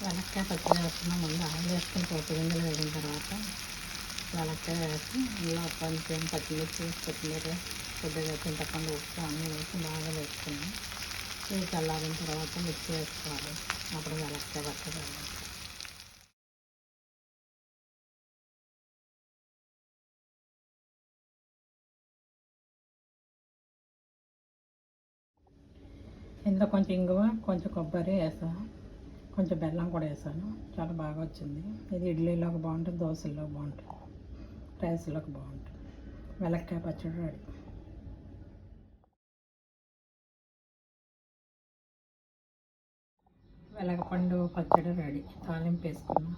వెలక్కాయ పచ్చడి వేస్తున్నాం ముందు ఆయిల్ వేసుకుని పోపు గింజలు వేగిన తర్వాత వెలక్కాయ వేసి ఇలా కొంచెం పచ్చిమిర్చి కొత్తిమీర కొద్దిగా చింతపండు ఉప్పు అన్నీ వేసి బాగా వేసుకున్నాం. ఇవి చల్లారిన తర్వాత మిక్సీ వేసుకోవాలి. అప్పుడు వెలక్కాయ పచ్చడి ఇందులో కొంచెం ఇంగువ కొంచెం కొబ్బరి వేసాను కొంచెం బెల్లం కూడా వేసాను. చాలా బాగా వచ్చింది. ఇది ఇడ్లీలోకి బాగుంటుంది దోశల్లో బాగుంటుంది రైస్లోకి బాగుంటుంది. వెలక్కాయ పచ్చడి రెడీ. వెలగపండు పచ్చడి రెడీ. తాలింపు వేసుకున్నాం.